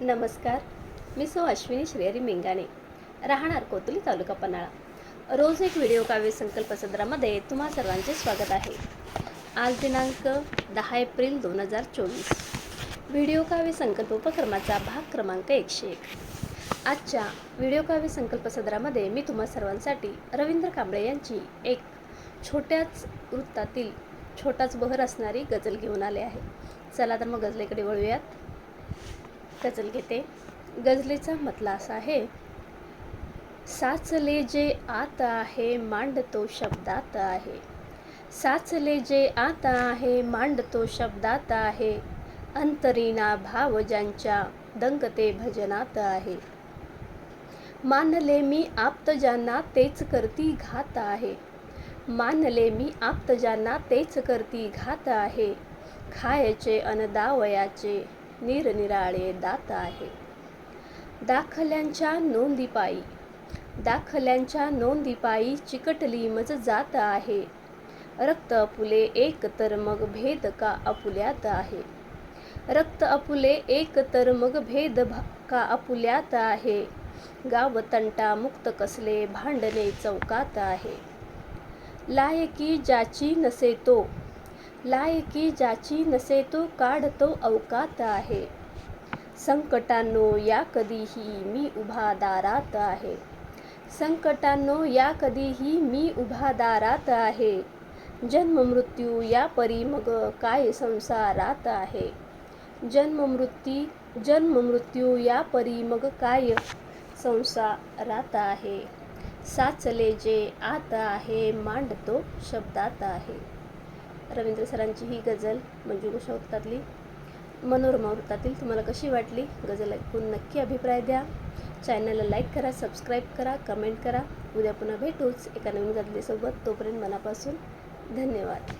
नमस्कार. मी सौ अश्विनी श्रेयरी मेंगाणे. राहणार कोतुली तालुका पन्हाळा. रोज एक व्हिडिओ काव्य संकल्प सदरामध्ये तुम्हा सर्वांचे स्वागत आहे. आज दिनांक दहा एप्रिल दोन हजार चोवीस. व्हिडिओ काव्य संकल्प उपक्रमाचा भाग क्रमांक एकशे एक. आजच्या व्हिडिओ काव्य संकल्प सदरामध्ये मी तुम्हा सर्वांसाठी रवींद्र कांबळे यांची एक छोट्याच वृत्तातील छोटाच बहर असणारी गजल घेऊन आले आहे. चला तर मग गजलेकडे वळूयात. गझल घेते. गझलेचा मतला असा आहे साचले जे आत आहे मांडतो शब्दात आहे. साचले जे आत आहे मांडतो शब्दात आहे. अंतरीना भाव ज्यांच्या दंगते भजनात आहे. मानले मी आप्तजांना तेच करती घात आहे. मानले मी आप्तजांना तेच करती घात आहे. खायचे अनदावयाचे निरनिराळे दात आहे. दाखल्यांच्या नोंदीपायी. दाखल्यांच्या नोंदीपायी चिकटली मज जात आहे. रक्त अपुले एक तर मग भेद का अपुल्यात आहे. रक्त अपुले एक तर मग भेद का अपुल्यात आहे. गाव तंटा मुक्त कसले भांडणे चौकात आहे. लायकी ज्याची नसे तो लायकी ज्याची नसे तो काढतो अवकात आहे. संकटांनो या कधीही मी उभा दारात आहे. संकटांनो या कधीही मी उभा दारात आहे. जन्म मृत्यू या परी मग काय संसारात आहे? जन्म मृत्यू जन्म मृत्यू या परी मग काय संसारात आहे? साचले जे आत आहे मांडतो शब्दात आहे. रवींद्र सरांची ही गझल मंजू वृत्तातली मनोरमा वृत्तातील तुम्हाला कशी वाटली? गझल ऐकून नक्की अभिप्राय द्या. चॅनलला लाईक करा सबस्क्राईब करा कमेंट करा. उद्या पुन्हा भेटूच एका नवीन गजलेसोबत तोपर्यंत मनापासून धन्यवाद.